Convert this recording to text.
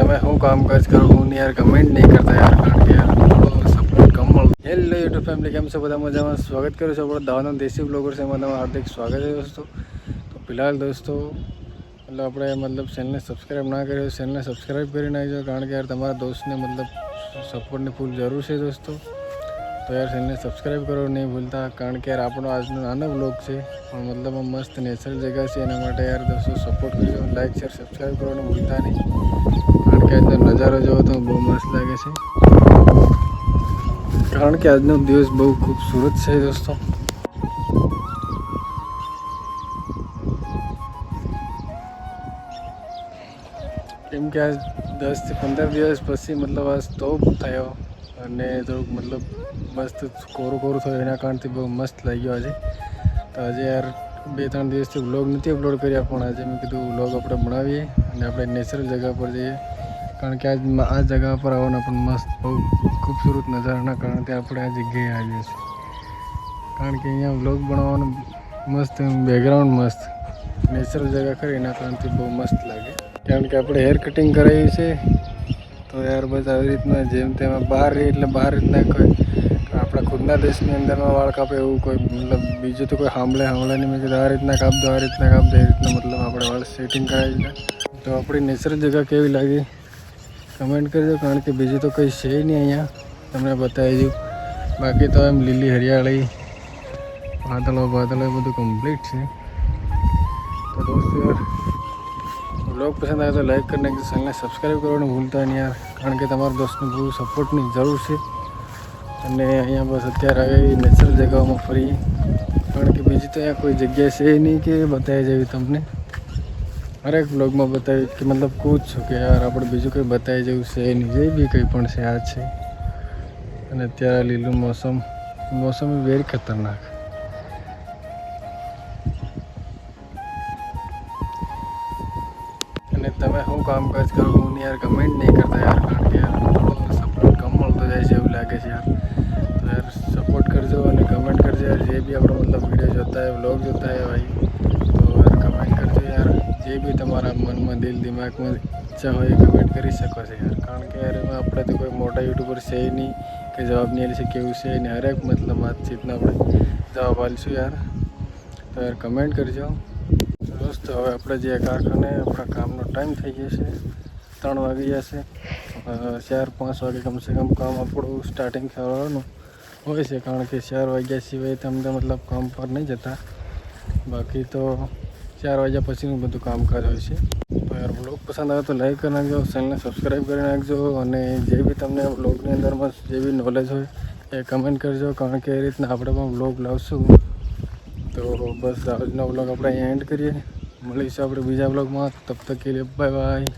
તમે શું કામકાજ કરો? હું યાર કમેન્ટ નહીં કરતા યાર, કારણ કે યાર સપોર્ટ કમ મળતો હેલો યુટ્યુબ ફેમિલી કેમ છો? બધા મજામાં? સ્વાગત કરું છું આપણે દાવાનો દેશી બ્લોગર છે એમાં તમારું હાર્દિક સ્વાગત છે દોસ્તો. તો ફિલહાલ દોસ્તો, મતલબ આપણે મતલબ ચેનલને સબસ્ક્રાઈબ ના કર્યો ચેનલને સબસ્ક્રાઈબ કરી નાખજો, કારણ કે યાર તમારા દોસ્તને મતલબ સપોર્ટની ફૂલ જરૂર છે દોસ્તો. તો યાર ચેનલને સબસ્ક્રાઈબ કરો, નહીં ભૂલતા, કારણ કે યાર આપણો આજનો નાનો બ્લોગ છે. પણ મતલબ આ મસ્ત નેચરલ જગ્યા છે, એના માટે યાર દોસ્તો સપોર્ટ કરજો. લાઇક શેર સબસ્ક્રાઈબ કરવાનું ભૂલતા નહીં. નજારો જોવો તો બહુ મસ્ત લાગે છે. કારણ કે આજનો દિવસ બહુ ખૂબસૂરત છે દોસ્તો. કેમ કે આજ દસથી પંદર દિવસ પછી મતલબ આ સ્ટોપ થયો અને થોડુંક મતલબ મસ્ત કોરું કોરું થયું એના કારણથી બહુ મસ્ત લાગ્યો આજે. તો આજે યાર બે ત્રણ દિવસથી વ્લોગ નથી અપલોડ કર્યા પણ આજે મેં કીધું વ્લોગ આપણે બનાવીએ અને આપણે નેચરલ જગ્યા પર જઈએ. કારણ કે આજ આ જગ્યા પર આવવાના પણ મસ્ત બહુ ખૂબસૂરત નજારાના કારણથી આપણે આ જગ્યાએ આવીએ છીએ. કારણ કે અહીંયા વ્લોગ બનાવવાનું મસ્ત બેકગ્રાઉન્ડ મસ્ત. નેચરલ જગ્યા ખરી, એના કારણથી બહુ મસ્ત લાગે. કારણ કે આપણે હેર કટિંગ કરાવી છે, તો યાર બસ આવી રીતના જેમ તેમાં બહાર રહીએ એટલે બહાર રીતના કોઈ આપણા ખુદના દેશની અંદરમાં વાળ કાપે એવું કોઈ, મતલબ બીજું તો કોઈ સાંભળે સાંભળે મેં કીધું આ રીતના કાપ દો આ રીતના કાપ દો એ રીતના મતલબ આપણે વાળ સેટિંગ કરાવી તો આપણી નેચરલ જગ્યા કેવી લાગી? કમેન્ટ કરજો, કારણ કે બીજું તો કંઈ છે નહીં અહીંયા. તમને બતાવી દઉં. બાકી તો એમ લીલી હરિયાળી, વાદળો વાદળો બધું કમ્પ્લીટ છે. તો દોસ્તો યાર બ્લોગ પસંદ આવે તો લાઈક કરી નાખજો ચેનલને સબસ્ક્રાઈબ કરવાનું ભૂલતા નહીં યાર, કારણ કે તમારા દોસ્તને બહુ સપોર્ટની જરૂર છે. અને અહીંયા બસ અત્યારે આવી નેચરલ જગ્યાઓમાં ફરી. કારણ કે બીજી તો અહીંયા કોઈ જગ્યા છે નહીં કે બતાવી જેવી તમને. હરેક બ્લોગમાં બતાવી કે મતલબ કહું છું કે યાર આપણે બીજું કંઈ બતાવી જેવું છે નહીં જે બી કંઈ પણ છે, આ છે. અને અત્યારે લીલું મોસમ મોસમ વેરી ખતરનાક. અને તમે શું કામકાજ કરો? હું યાર કમેન્ટ નહીં કરતા યાર, કારણ કે યાર સપોર્ટ કમ મળતો જાય છે એવું લાગે છે યાર. તો યાર સપોર્ટ કરજો અને કમેન્ટ કરજો યાર, જે બી આપણો મતલબ વીડિયો જોતા હોય બ્લોગ જોતા હોય, ભાઈ તો યાર કમેન્ટ કરજો યાર જે બી તમારા મનમાં દિલ દિમાગમાં ઈચ્છા હોય એ કમેન્ટ કરી શકો છો યાર. કારણ કે યાર આપણે તો કોઈ મોટા યુટ્યુબર છે નહીં કે જવાબ નહીં છે કેવું છે ને હરેક મતલબ વાતચીતના આપણે જવાબ આપીશું યાર. તો યાર કમેન્ટ કરજો. દોસ્તો, હવે આપણે જે કારખાને, આપણા કામનો ટાઈમ થઈ ગયો છે. ત્રણ વાગી જશે ચાર, પાંચ વાગે કમસે કમ કામ આપણું સ્ટાર્ટિંગ થવાનું હોય છે. કારણ કે ચાર વાગ્યા સિવાય તમને મતલબ કામ પર નહીં જતા. બાકી તો ચાર વાગ્યા પછીનું બધું કામકાજ હોય છે. તો યાર બ્લોગ પસંદ આવે તો લાઈક કરી નાખજો ચેનલને સબસ્ક્રાઈબ કરી નાખજો અને જે બી તમને બ્લોગની અંદરમાં જે બી નોલેજ હોય એ કમેન્ટ કરજો, કારણ કે એ રીતના આપણે પણ બ્લોગ લાવશું. તો બસ આજનો બ્લોગ આપણે અહીંયા એન્ડ કરીએ. મળીશું આપણે બીજા બ્લોગમાં તબ તક કે બાય બાય